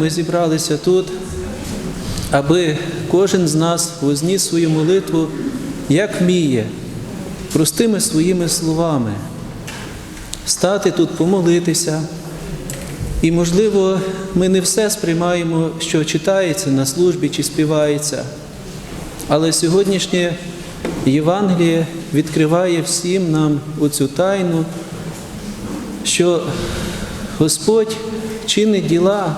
Ми зібралися тут, аби кожен з нас возніс свою молитву, як вміє, простими своїми словами, стати тут, помолитися. І, можливо, ми не все сприймаємо, що читається на службі чи співається. Але сьогоднішнє Євангеліє відкриває всім нам оцю тайну, що Господь чинить діла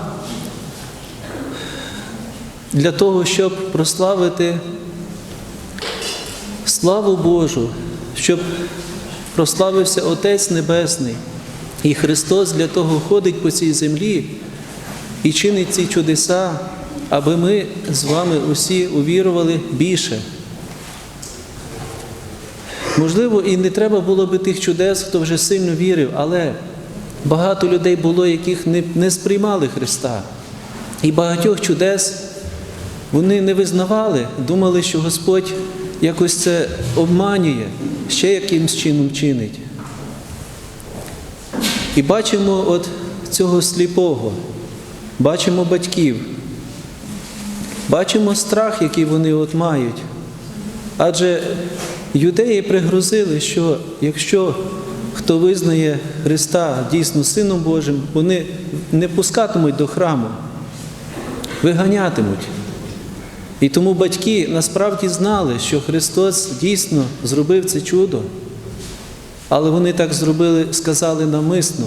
для того, щоб прославити славу Божу, щоб прославився Отець Небесний. І Христос для того ходить по цій землі і чинить ці чудеса, аби ми з вами усі увірували більше. Можливо, і не треба було би тих чудес, хто вже сильно вірив, але багато людей було, яких не, не сприймали Христа. І багатьох чудес вони не визнавали, думали, що Господь якось це обманює, ще якимсь чином чинить. І бачимо от цього сліпого, бачимо батьків, бачимо страх, який вони от мають. Адже юдеї пригрозили, що якщо хто визнає Христа дійсно Сином Божим, вони не пускатимуть до храму, виганятимуть. І тому батьки насправді знали, що Христос дійсно зробив це чудо, але вони так зробили, сказали намисно,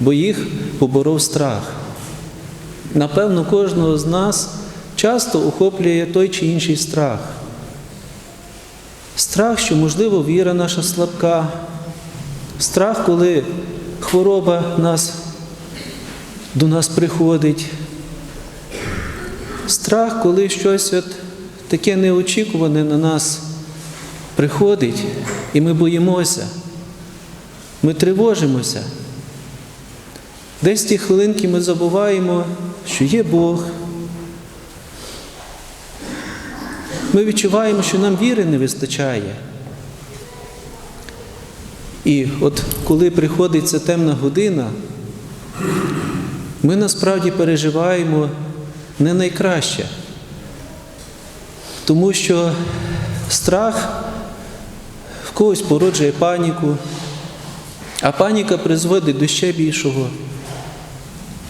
бо їх поборов страх. Напевно, кожного з нас часто охоплює той чи інший страх. Страх, що, можливо, віра наша слабка, страх, коли хвороба нас, до нас приходить. Страх, коли щось от таке неочікуване на нас приходить, і ми боїмося, ми тривожимося. Десь ті хвилинки ми забуваємо, що є Бог. Ми відчуваємо, що нам віри не вистачає. І от коли приходить ця темна година, ми насправді переживаємо не найкраще. Тому що страх в когось породжує паніку, а паніка призводить до ще більшого.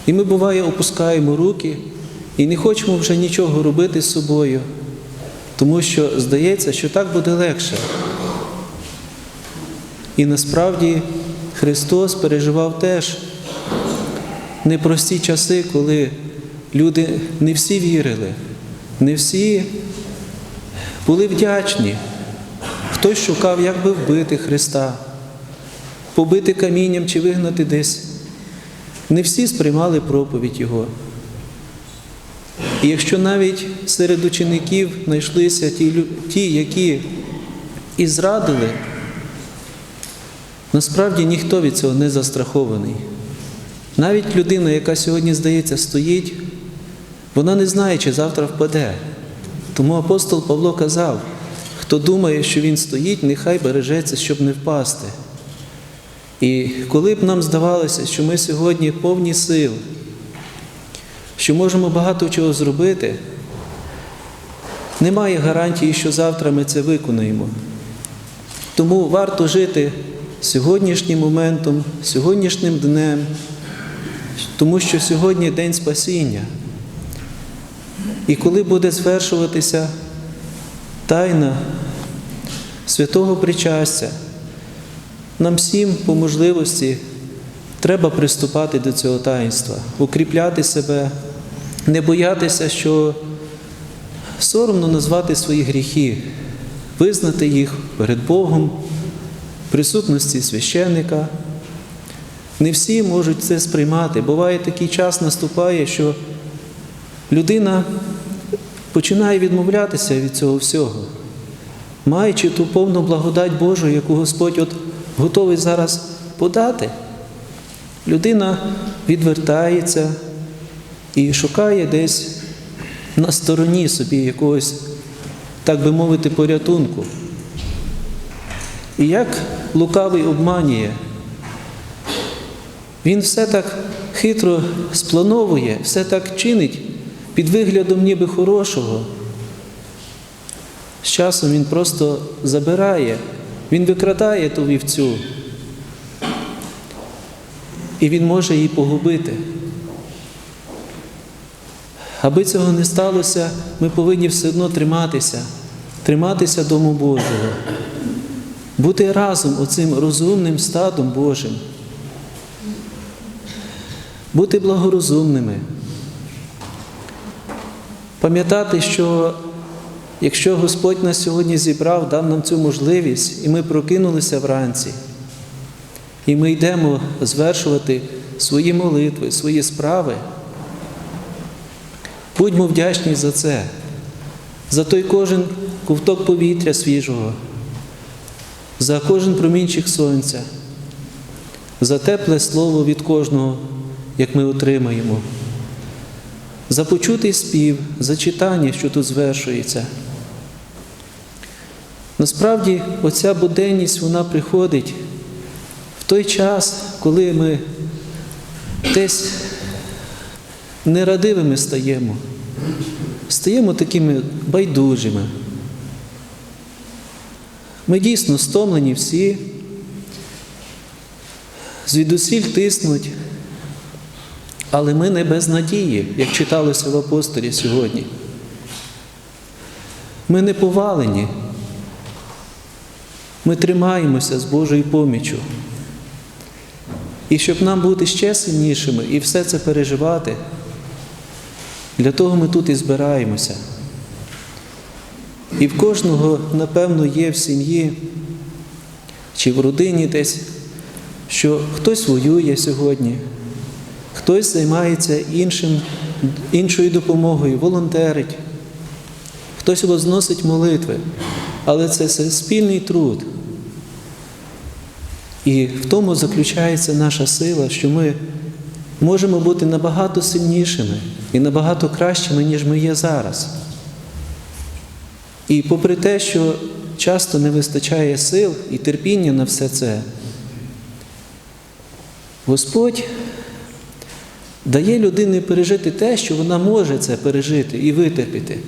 І ми, буває, опускаємо руки і не хочемо вже нічого робити з собою, тому що здається, що так буде легше. І насправді Христос переживав теж непрості часи, коли люди не всі вірили, не всі були вдячні. Хтось шукав, як би вбити Христа, побити камінням чи вигнати десь. Не всі сприймали проповідь Його. І якщо навіть серед учеників знайшлися ті, ті, які і зрадили, насправді ніхто від цього не застрахований. Навіть людина, яка сьогодні, здається, стоїть, вона не знає, чи завтра впаде. Тому апостол Павло казав, хто думає, що він стоїть, нехай бережеться, щоб не впасти. І коли б нам здавалося, що ми сьогодні повні сил, що можемо багато чого зробити, немає гарантії, що завтра ми це виконаємо. Тому варто жити сьогоднішнім моментом, сьогоднішнім днем, тому що сьогодні день спасіння. І коли буде звершуватися тайна святого причастя, нам всім по можливості треба приступати до цього таїнства, укріпляти себе, не боятися, що соромно назвати свої гріхи, визнати їх перед Богом, в присутності священника. Не всі можуть це сприймати. Буває такий час наступає, що людина починає відмовлятися від цього всього, маючи ту повну благодать Божу, яку Господь от готовий зараз подати. Людина відвертається і шукає десь на стороні собі якогось, так би мовити, порятунку. І як лукавий обманює, він все так хитро сплановує, все так чинить під виглядом ніби хорошого. З часом він просто забирає, він викрадає ту вівцю. І він може її погубити. Аби цього не сталося, ми повинні все одно триматися, триматися Дому Божого, бути разом оцим розумним стадом Божим, бути благорозумними, пам'ятати, що якщо Господь нас сьогодні зібрав, дав нам цю можливість, і ми прокинулися вранці, і ми йдемо звершувати свої молитви, свої справи. Будьмо вдячні за це, за той кожен ковток повітря свіжого, за кожен промінчик сонця, за тепле слово від кожного, як ми отримаємо, за почутий спів, за читання, що тут звершується. Насправді, оця буденність вона приходить в той час, коли ми десь нерадивими стаємо, стаємо такими байдужими. Ми дійсно стомлені всі, звідусіль тиснуть, але ми не без надії, як читалося в апостолі сьогодні. Ми не повалені, ми тримаємося з Божою поміччю. І щоб нам бути ще сильнішими і все це переживати, для того ми тут і збираємося. І в кожного, напевно, є в сім'ї чи в родині десь, що хтось воює сьогодні, хтось займається іншим, іншою допомогою, волонтерить, хтось возносить молитви, але це спільний труд. І в тому заключається наша сила, що ми можемо бути набагато сильнішими і набагато кращими, ніж ми є зараз. І попри те, що часто не вистачає сил і терпіння на все це, Господь дає людині пережити те, що вона може це пережити і витерпіти.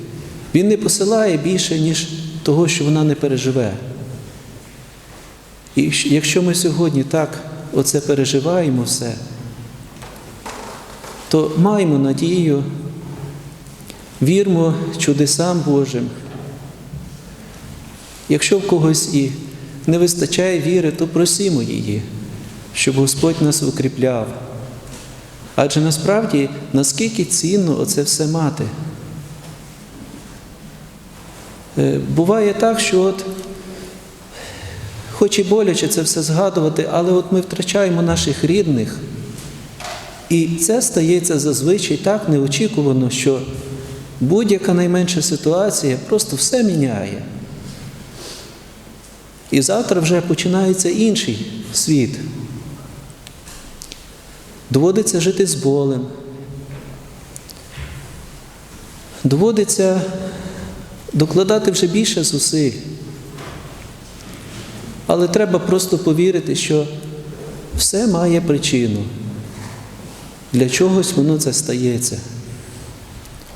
Він не посилає більше, ніж того, що вона не переживе. І якщо ми сьогодні так оце переживаємо все, то маємо надію, вірмо чудесам Божим. Якщо в когось і не вистачає віри, то просімо її, щоб Господь нас укріпляв. Адже насправді наскільки цінно оце все мати. Е, Буває так, що от хоч і боляче це все згадувати, але от ми втрачаємо наших рідних. І це стається зазвичай так неочікувано, що будь-яка найменша ситуація просто все міняє. І завтра вже починається інший світ. Доводиться жити з болем. Доводиться докладати вже більше зусиль. Але треба просто повірити, що все має причину. Для чогось воно це стається.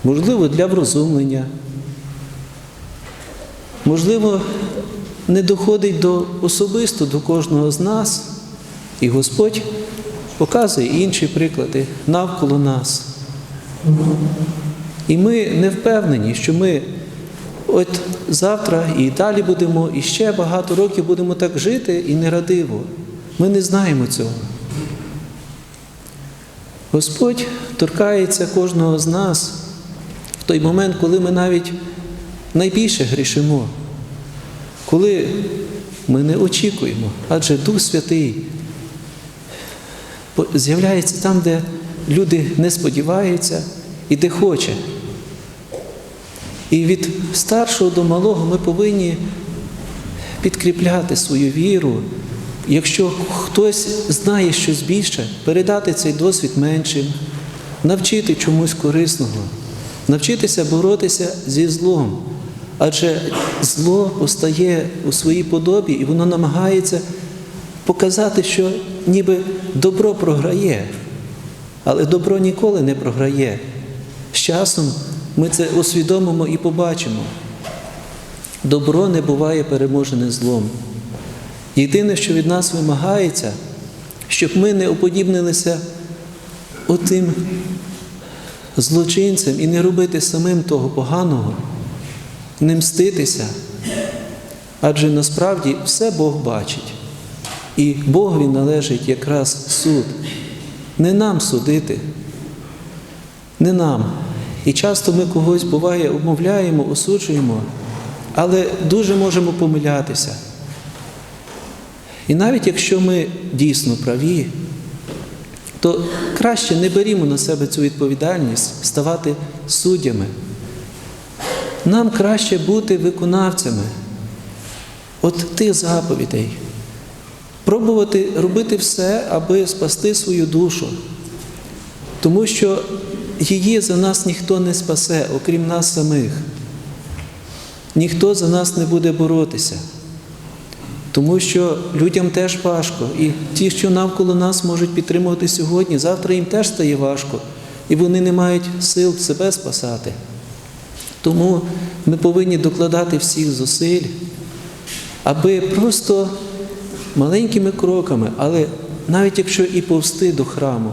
Можливо, для врозумлення. Можливо, не доходить до особисто до кожного з нас, і Господь показує інші приклади навколо нас. І ми не впевнені, що ми от завтра і далі будемо, і ще багато років будемо так жити і нерадиво. Ми не знаємо цього. Господь торкається кожного з нас в той момент, коли ми навіть найбільше грішимо, коли ми не очікуємо, адже Дух Святий з'являється там, де люди не сподіваються і де хоче. І від старшого до малого ми повинні підкріпляти свою віру якщо хтось знає щось більше, передати цей досвід меншим, навчити чомусь корисного, навчитися боротися зі злом. Адже зло постає у своїй подобі і воно намагається показати, що ніби добро програє, але добро ніколи не програє. З часом ми це усвідомимо і побачимо. Добро не буває переможене злом. Єдине, що від нас вимагається, щоб ми не уподібнилися отим злочинцем і не робити самим того поганого, не мститися. Адже насправді все Бог бачить. І Богові належить якраз суд. Не нам судити, не нам. І часто ми когось буває обмовляємо, осуджуємо, але дуже можемо помилятися. І навіть якщо ми дійсно праві, то краще не берімо на себе цю відповідальність ставати суддями. Нам краще бути виконавцями от тих заповідей, пробувати робити все, аби спасти свою душу, тому що її за нас ніхто не спасе, окрім нас самих. Ніхто за нас не буде боротися. Тому що людям теж важко. І ті, що навколо нас можуть підтримувати сьогодні, завтра їм теж стає важко. І вони не мають сил себе спасати. Тому ми повинні докладати всіх зусиль, аби просто маленькими кроками, але навіть якщо і повсти до храму,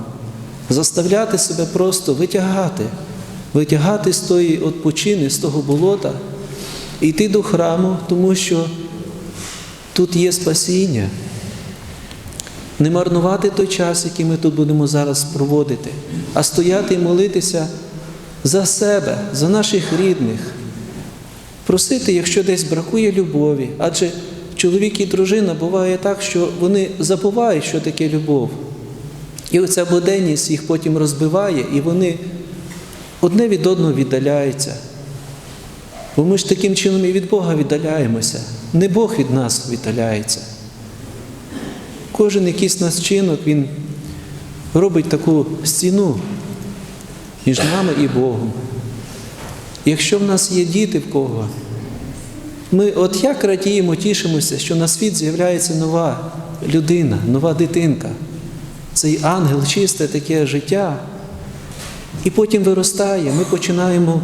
заставляти себе просто витягати, витягати з тої от почини, з того болота, йти до храму, тому що тут є спасіння. Не марнувати той час, який ми тут будемо зараз проводити, а стояти і молитися за себе, за наших рідних. Просити, якщо десь бракує любові, адже чоловік і дружина буває так, що вони забувають, що таке любов. І оця буденність їх потім розбиває, і вони одне від одного віддаляються. Бо ми ж таким чином і від Бога віддаляємося. Не Бог від нас віддаляється. Кожен якийсь нас чинок, він робить таку стіну між нами і Богом. Якщо в нас є діти в кого, ми от як радіємо, тішимося, що на світ з'являється нова людина, нова дитинка, цей ангел, чисте таке життя. І потім виростає, ми починаємо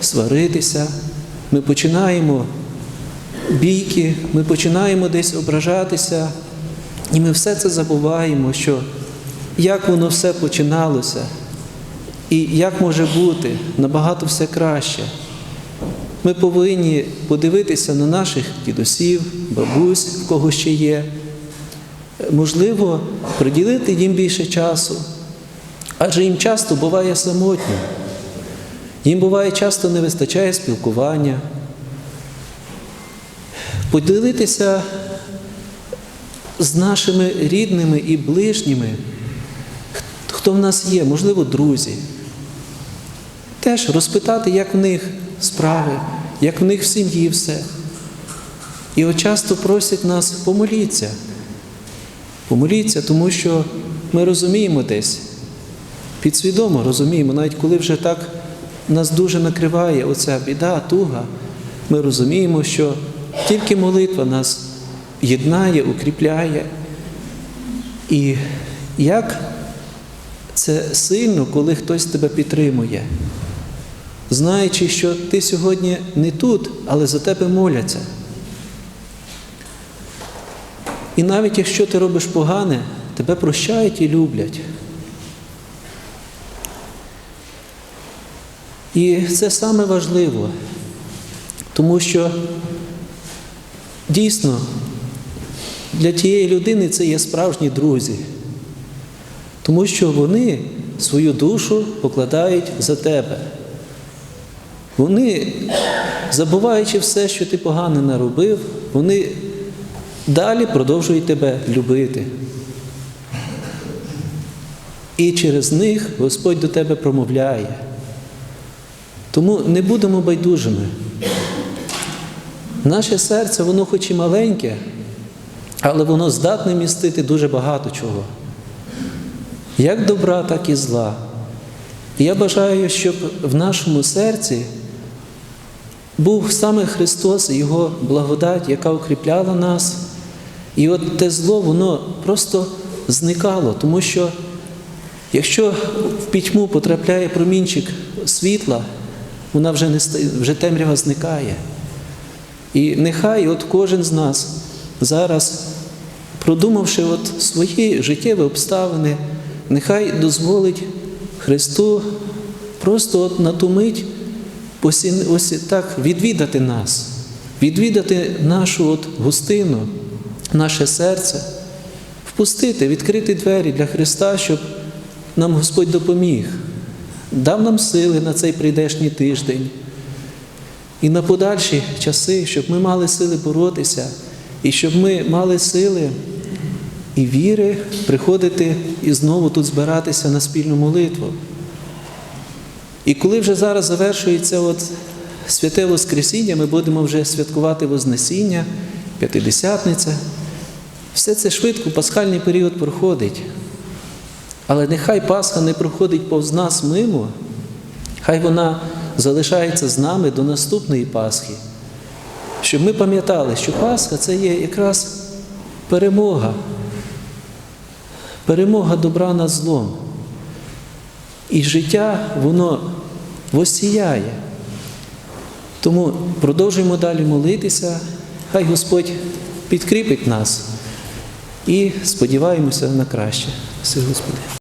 сваритися, ми починаємо бійки, ми починаємо десь ображатися, і ми все це забуваємо, що як воно все починалося, і як може бути? Набагато все краще. Ми повинні подивитися на наших дідусів, бабусь, в кого ще є. Можливо, приділити їм більше часу, адже їм часто буває самотньо. Їм буває часто не вистачає спілкування. Поділитися з нашими рідними і ближніми, хто в нас є, можливо, друзі. Теж розпитати, як в них справи, як в них в сім'ї все. І от часто просять нас помоліться. Помоліться, тому що ми розуміємо десь, підсвідомо розуміємо, навіть коли вже так нас дуже накриває оця біда, туга, ми розуміємо, що тільки молитва нас єднає, укріпляє. І як це сильно, коли хтось тебе підтримує, знаючи, що ти сьогодні не тут, але за тебе моляться. І навіть якщо ти робиш погане, тебе прощають і люблять. І це саме важливо, тому що дійсно для тієї людини це є справжні друзі, тому що вони свою душу покладають за тебе. Вони, забуваючи все, що ти погано наробив, вони далі продовжують тебе любити. І через них Господь до тебе промовляє. Тому не будемо байдужими. Наше серце, воно хоч і маленьке, але воно здатне містити дуже багато чого. Як добра, так і зла. І я бажаю, щоб в нашому серці був саме Христос і Його благодать, яка укріпляла нас. І от те зло, воно просто зникало, тому що якщо в пітьму потрапляє промінчик світла, вона вже, не, вже темрява зникає. І нехай от кожен з нас зараз, продумавши от свої життєві обставини, нехай дозволить Христу просто от на ту мить посі- ось так відвідати нас, відвідати нашу от густину, наше серце, впустити, відкрити двері для Христа, щоб нам Господь допоміг, дав нам сили на цей прийдешній тиждень. І на подальші часи, щоб ми мали сили боротися, і щоб ми мали сили і віри приходити і знову тут збиратися на спільну молитву. І коли вже зараз завершується от святе Воскресіння, ми будемо вже святкувати Вознесіння, П'ятидесятниця. Все це швидко, пасхальний період проходить. Але нехай Пасха не проходить повз нас мимо, хай вона залишається з нами до наступної Пасхи. Щоб ми пам'ятали, що Пасха це є якраз перемога, перемога добра над злом. І життя, воно восіяє. Тому продовжуємо далі молитися, хай Господь підкріпить нас і сподіваємося на краще. Все, Господи.